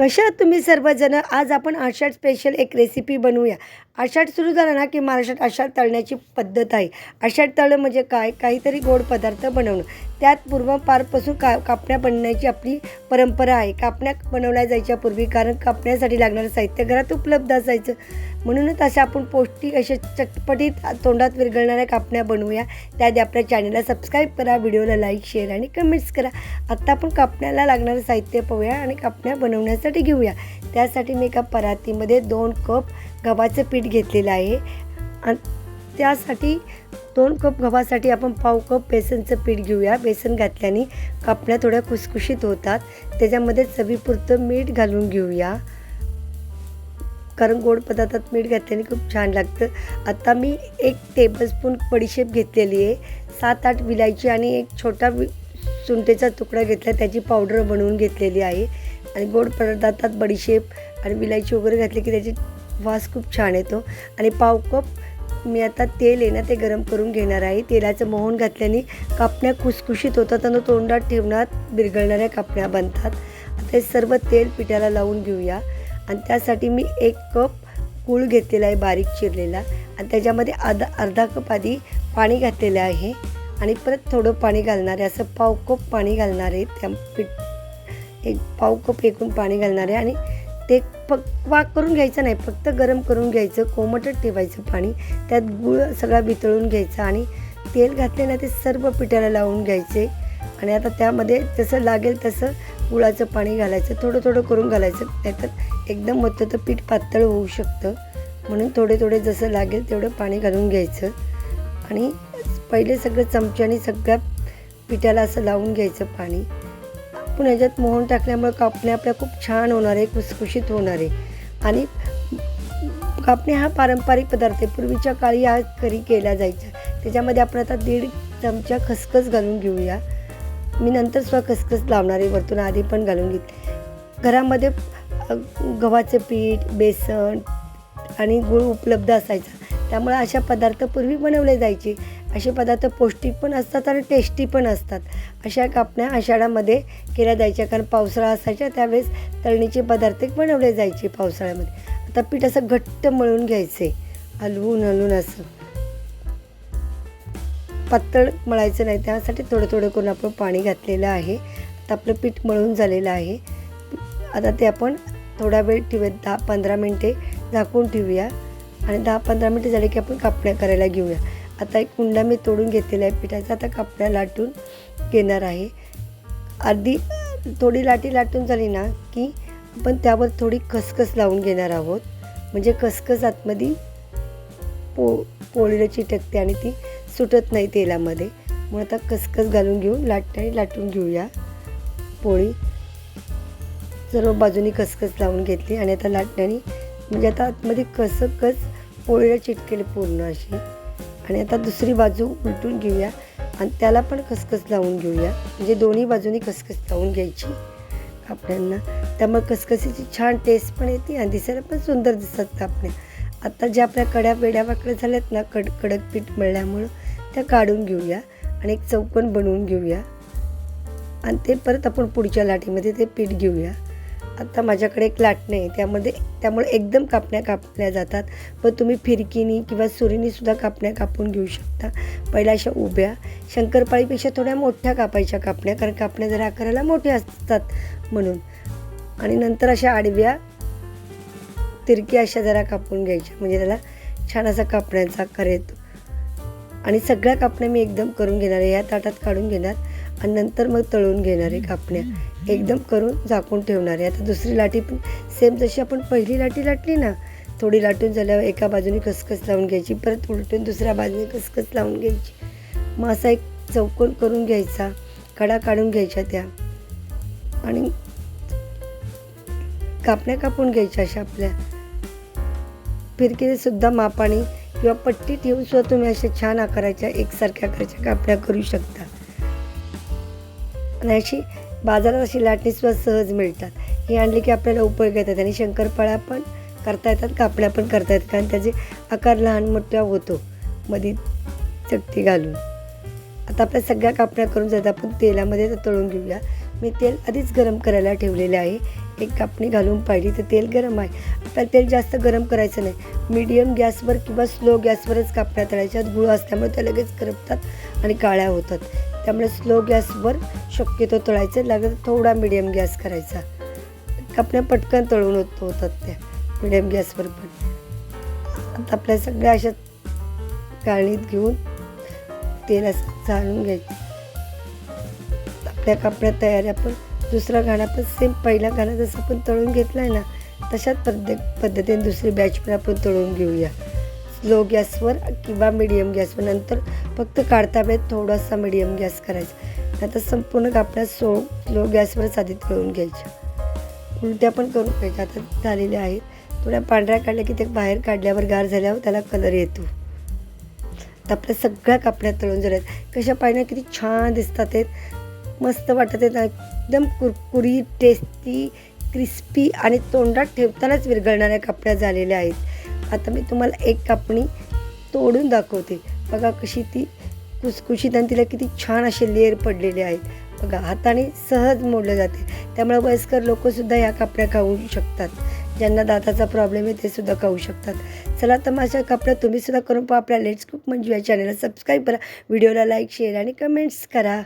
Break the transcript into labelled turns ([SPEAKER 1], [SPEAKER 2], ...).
[SPEAKER 1] कशा आहात तुम्ही सर्वजण आज आपण आषाढ स्पेशल एक रेसिपी बनवूया? आषाढ सुरू झाला ना की महाराष्ट्रात आषाढ तळण्याची पद्धत आहे. आषाढ तळणं म्हणजे काय? काहीतरी गोड पदार्थ बनवणं. त्यात पूर्वपारपासून का कापण्या बनण्याची आपली परंपरा आहे. कापण्या बनवल्या जायच्या पूर्वी कारण कापण्यासाठी लागणारं साहित्य घरात उपलब्ध असायचं. म्हणूनच अशा आपण पौष्टिक अशा चटपटीत तोंडात विरघळणाऱ्या कापण्या बनवूया. त्याआधी आपल्या चॅनलला सबस्क्राईब करा व्हिडिओला लाईक शेअर आणि कमेंट्स करा. आत्ता आपण कापण्याला लागणारं साहित्य पाहूया आणि कापण्या बनवण्यासाठी घेऊया. त्यासाठी मी एका परातीमध्ये दोन कप गव्हाचं पीठ घेतलेलं आहे. आणि त्यासाठी दोन कप गव्हासाठी आपण पाव कप बेसनचं पीठ घेऊया. बेसन घातल्याने कापण्या थोड्या खुसखुशीत होतात. त्याच्यामध्ये चवीपुरतं मीठ घालून घेऊया. कारण गोड पदार्थात मीठ घातल्याने खूप छान लागतं. आता मी एक टेबलस्पून बडीशेप घेतलेली आहे. सात आठ विलायची आणि एक छोटा वि तुकडा घेतला. त्याची पावडर बनवून घेतलेली आहे. आणि गोड पदार्थात बडीशेप आणि विलायची वगैरे घातली की त्याची वास खूप छान येतो. आणि पाव कप मी आता तेल आहे ना ते गरम करून घेणार आहे. तेलाचं मोहन घातल्याने कापण्या खुसखुशीत होतात आणि तोंडात ठेवण्यात बिरगळणाऱ्या कापण्या बनतात. आता हे सर्व तेल पिठाला लावून घेऊया. आणि त्यासाठी मी एक कप गूळ घेतलेला आहे बारीक चिरलेला. आणि त्याच्यामध्ये अर्धा अर्धा कप आधी पाणी घातलेलं आहे. आणि परत थोडं पाणी घालणार आहे. असं पाव कप पाणी घालणार आहे. त्या पीठ एक पाव कप एकूण पाणी घालणार आहे. आणि ते पक वाक करून घ्यायचं नाही. फक्त गरम करून घ्यायचं कोमटच ठेवायचं पाणी. त्यात गुळ सगळा वितळून घ्यायचा आणि तेल घातले ना ते सर्व पिठाला लावून घ्यायचे. आणि आता त्यामध्ये जसं लागेल तसं गुळाचं पाणी घालायचं. थोडं थोडं करून घालायचं. नाहीतर एकदम होतं तर पीठ पातळ होऊ शकतं. म्हणून थोडे थोडे जसं लागेल तेवढं पाणी घालून घ्यायचं. आणि पहिले सगळं चमच्याने सगळ्या पिठाला असं लावून घ्यायचं पाणी. पण ह्याच्यात मोहन टाकल्यामुळे कापणे आपल्या खूप छान होणार आहे खुसखुशीत होणार आहे. आणि कापणे हा पारंपरिक पदार्थ आहे. पूर्वीच्या काळी हा करी केला जायचा. त्याच्यामध्ये आपण आता दीड चमचा खसखस घालून घेऊया. मी नंतर सुद्धा खसखस लावणार आहे वरतून आधी पण घालून घेते घरामध्ये गव्हाचं पीठ बेसन आणि गूळ उपलब्ध असायचा. त्यामुळे अशा पदार्थ पूर्वी बनवले जायचे. असे पदार्थ पौष्टिक पण असतात आणि टेस्टी पण असतात. अशा कापण्या आषाढामध्ये केल्या जायच्या. कारण पावसाळा असायच्या त्यावेळेस तळणीचे पदार्थ बनवले जायचे पावसाळ्यामध्ये. आता पीठ असं घट्ट मळून घ्यायचे. हलवून हलवून असं. पातळ मळायचं नाही. त्यासाठी थोडं थोडं करून आपण पाणी घातलेलं आहे. आता आपलं पीठ मळून झालेलं आहे. आता ते आपण थोडा वेळ ठेवूयात दहा पंधरा मिनटे झाकून ठेवूया. आणि दहा पंधरा मिनटे झाले की आपण कापण्या करायला घेऊया. आता एक कुंडा मी तोडून घेतलेला आहे पिठाचा आता कापण्या लाटून घेणार आहे. अर्धी थोडी लाटी लाटून झाली ना की आपण त्यावर थोडी खसखस लावून घेणार आहोत. म्हणजे खसखस आतमध्ये पो पोळीला चिटकते आणि ती सुटत नाही तेलामध्ये. मग आता खसखस घालून घेऊन लाटण्याने लाटून घेऊया. पोळी सर्व बाजूनी खसखस लावून घेतली आणि आता लाटण्याने म्हणजे आता आतमध्ये खसखस पोळीला चिटकेली पूर्ण अशी. आणि आता दुसरी बाजू उलटून घेऊया आणि त्याला पण खसखस लावून घेऊया. म्हणजे दोन्ही बाजूनी खसखस लावून घ्यायची कापड्यांना त्यामुळे खसखसीची छान टेस्ट पण येते आणि दिसायला पण सुंदर दिसतात कापण्या. आता ज्या आपल्या कड्या वेड्या वाकड्या झाल्यात ना कड कडक पीठ मळल्यामुळं त्या काढून घेऊया आणि एक चौकन बनवून घेऊया. आणि ते परत आपण पुढच्या लाटीमध्ये ते पीठ घेऊया. आता माझ्याकडे एक लाटणं आहे त्यामध्ये त्यामुळे एकदम कापण्या कापल्या जातात. पण तुम्ही फिरकीनी किंवा सुरीनीसुद्धा कापण्या कापून घेऊ शकता. पहिल्या अशा उभ्या. शंकरपाळीपेक्षा थोड्या मोठ्या कापायच्या कापण्या कारण कापण्या जरा आकाराला मोठ्या असतात म्हणून. आणि नंतर अशा आडव्या तिरकी अशा जरा कापून घ्यायच्या. म्हणजे त्याला छान असा कापण्याचा आकार येतो. आणि सगळ्या कापण्या मी एकदम करून घेणार आहे. या ताटात काढून घेणार. आणि नंतर मग तळून घेणार कापण्या एकदम करून झाकून ठेवणार. आता दुसरी लाटी पण सेम जशी आपण पहिली लाटी लाटली ना थोडी लाटून झाल्यावर एका बाजूने खसखस लावून घ्यायची परत उलटून दुसऱ्या बाजूने खसखस लावून घ्यायची. मग असा एक चौकोन करून घ्यायचा कडा काढून घ्यायच्या त्या. आणि कापण्या कापून घ्यायच्या अशा आपल्या. फिरकीने सुद्धा मापाने किंवा पट्टी ठेवून सुद्धा तुम्ही अशा छान आकाराच्या एकसारख्या आकाराच्या कापण्या करू शकता. आणि अशी बाजारात अशी लाटणीसुद्धा सहज मिळतात. ही आणली की आपल्याला उपयोग येतात आणि शंकरपाळ्या पण करता येतात कापण्या पण करता येतात. कारण त्याचे आकार लहान मोठ्या होतो. मध्ये चकती घालून. आता आपल्या सगळ्या कापण्या करून जातात आपण तेलामध्ये तळून घेऊया. मी तेल आधीच गरम करायला ठेवलेले आहे. एक कापणी घालून पाहिली तर तेल गरम आहे. आपल्याला तेल जास्त गरम करायचं नाही. मीडियम गॅसवर किंवा स्लो गॅसवरच कापण्या तळायच्या. गुळ असल्यामुळे त्या लगेच करपतात आणि काळ्या होतात. त्यामुळे स्लो गॅसवर शक्यतो तळायचं लागत थोडा मीडियम गॅस करायचा. कापण्या पटकन तळून होत होतात त्या मिडियम गॅसवर पण. आता आपल्या सगळ्या अशा काळणीत घेऊन तेला असं घ्यायचं. आपल्या कापड्या तयार आपण दुसरा घाणा पण सेम पहिला घाणा जसं आपण तळून घेतला आहे ना तशाच पद्धत पद्धतीने दुसरी बॅच पण आपण तळून घेऊया. लो गॅसवर किंवा मिडियम गॅसवर. नंतर फक्त काढता वेळेत थोडासा मिडियम गॅस करायचा. आता संपूर्ण कापड्या सो लो गॅसवरच आधी तळून घ्यायच्या उलट्या पण करून घ्यायच्या. आता झालेल्या आहेत. थोड्या पांढऱ्या काढल्या की ते बाहेर काढल्यावर गार झाल्यावर त्याला कलर येतो. तर आपल्या सगळ्या कापड्या तळून झाल्या कशा पाहिजे किती छान दिसतात आहेत मस्त वाटत आहेत. एकदम कुरकुरी टेस्टी क्रिस्पी आणि तोंडात ठेवतानाच विरघळणाऱ्या कापड्या झालेल्या आहेत. आता मी तुम्हाला एक कापणी तोडून दाखवते. बघा कशी ती कुसकुशीत आणि तिला किती छान असे लेअर पडलेले आहेत बघा हाताने सहज मोडले जाते. त्यामुळे वयस्कर लोकंसुद्धा या कापड्या खाऊ शकतात. ज्यांना दाताचा प्रॉब्लेम आहे ते सुद्धा खाऊ शकतात. चला तर माझ्या कपड्या तुम्हीसुद्धा करून पहा. आपल्या लेट्स कुक म्हणजे या चॅनलला सबस्क्राईब करा. व्हिडिओला लाईक शेअर आणि कमेंट्स करा.